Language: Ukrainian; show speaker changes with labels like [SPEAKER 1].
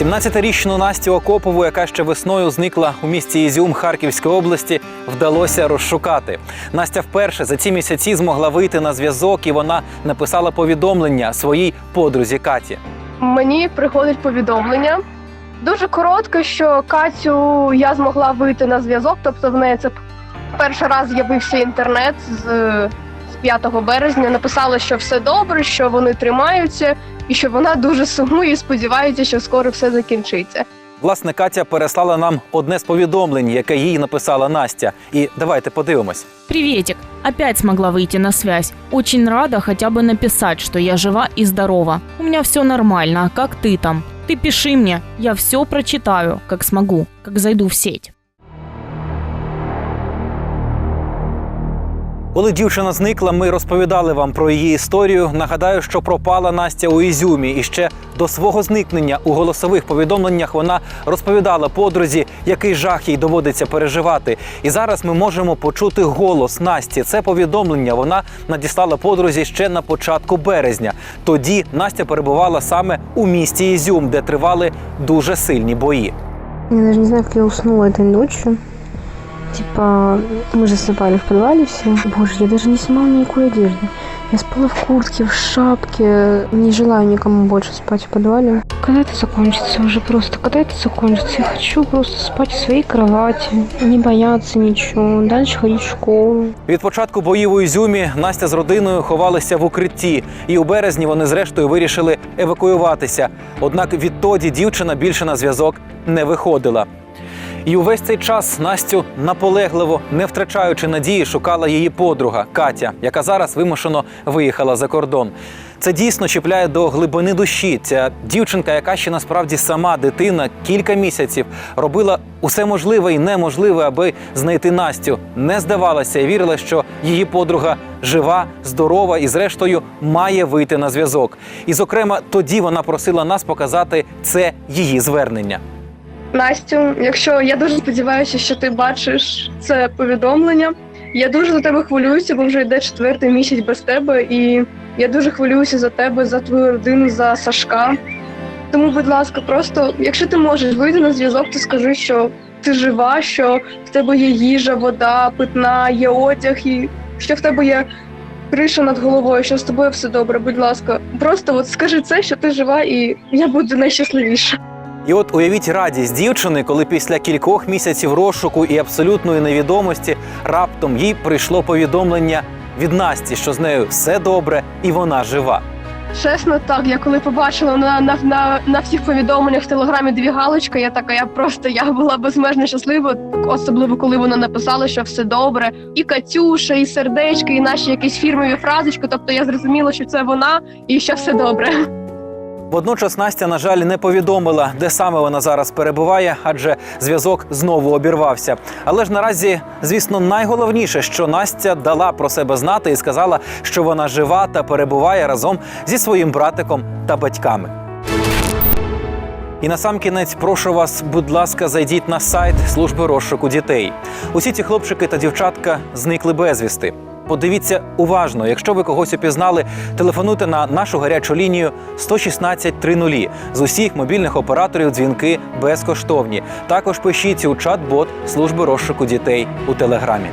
[SPEAKER 1] 17-річну Настю Окопову, яка ще весною зникла у місті Ізюм Харківської області, вдалося розшукати. Настя вперше за ці місяці змогла вийти на зв'язок, і вона написала повідомлення своїй подрузі Каті.
[SPEAKER 2] Мені приходить повідомлення. Дуже коротко, що Катю я змогла вийти на зв'язок, тобто в неї це перший раз з'явився інтернет з, 5 березня. Написала, що все добре, що вони тримаються, і що вона дуже сумує і сподівається, що скоро все закінчиться.
[SPEAKER 1] Власне, Катя переслала нам одне з повідомлень, яке їй написала Настя. І давайте подивимось.
[SPEAKER 3] Приветик. Опять смогла выйти на связь. Очень рада хотя бы написать, что я жива и здорова. У меня все нормально, а как ты там? Ты пиши мне, я все прочитаю, как смогу, как зайду в сеть.
[SPEAKER 1] Коли дівчина зникла, ми розповідали вам про її історію. Нагадаю, що пропала Настя у Ізюмі, і ще до свого зникнення у голосових повідомленнях вона розповідала подрузі, який жах їй доводиться переживати. І зараз ми можемо почути голос Насті. Це повідомлення вона надіслала подрузі ще на початку березня. Тоді Настя перебувала саме у місті Ізюм, де тривали дуже сильні бої.
[SPEAKER 4] Я даже не знаю, как я уснула этой ночью. Типа, мы же засыпали в подвале все. Боже, я даже не снимала никакой одежды. Я спала в куртке, в шапке. Не желаю никому больше спать в подвале. Когда это закончится уже просто? Когда это закончится? Я хочу просто спать в своей кровати. Не бояться ничего. Дальше ходить в школу.
[SPEAKER 1] Від початку боїв у Ізюмі Настя з родиною ховалися в укритті, і у березні вони зрештою вирішили евакуюватися. Однак відтоді дівчина більше на зв'язок не виходила. І увесь цей час Настю наполегливо, не втрачаючи надії, шукала її подруга Катя, яка зараз вимушено виїхала за кордон. Це дійсно чіпляє до глибини душі. Ця дівчинка, яка ще насправді сама дитина, кілька місяців робила усе можливе і неможливе, аби знайти Настю. Не здавалася і вірила, що її подруга жива, здорова і, зрештою, має вийти на зв'язок. І, зокрема, тоді вона просила нас показати це її звернення.
[SPEAKER 2] Настю, якщо я дуже сподіваюся, що ти бачиш це повідомлення. Я дуже за тебе хвилююся, бо вже йде четвертий місяць без тебе, і я дуже хвилююся за тебе, за твою родину, за Сашка. Тому, будь ласка, просто якщо ти можеш вийти на зв'язок, то скажи, що ти жива, що в тебе є їжа, вода, питна, є одяг, і що в тебе є криша над головою, що з тобою все добре. Будь ласка, просто от скажи це, що ти жива, і я буду найщасливіша.
[SPEAKER 1] І от уявіть радість дівчини, коли після кількох місяців розшуку і абсолютної невідомості раптом їй прийшло повідомлення від Насті, що з нею все добре і вона жива.
[SPEAKER 2] Чесно, так. Я коли побачила на, на, на, на всіх повідомленнях в телеграмі дві галочки, я така, я просто я була безмежно щаслива, особливо коли вона написала, що все добре. І Катюша, і сердечки, і наші якісь фірмові фразочки. Тобто я зрозуміла, що це вона і що все добре.
[SPEAKER 1] Водночас Настя, на жаль, не повідомила, де саме вона зараз перебуває, адже зв'язок знову обірвався. Але ж наразі, звісно, найголовніше, що Настя дала про себе знати і сказала, що вона жива та перебуває разом зі своїм братиком та батьками. І на сам кінець прошу вас, будь ласка, зайдіть на сайт служби розшуку дітей. Усі ці хлопчики та дівчатка зникли безвісти. Подивіться уважно, якщо ви когось опізнали, телефонуйте на нашу гарячу лінію 116 30. З усіх мобільних операторів дзвінки безкоштовні. Також пишіть у чат-бот служби розшуку дітей у телеграмі.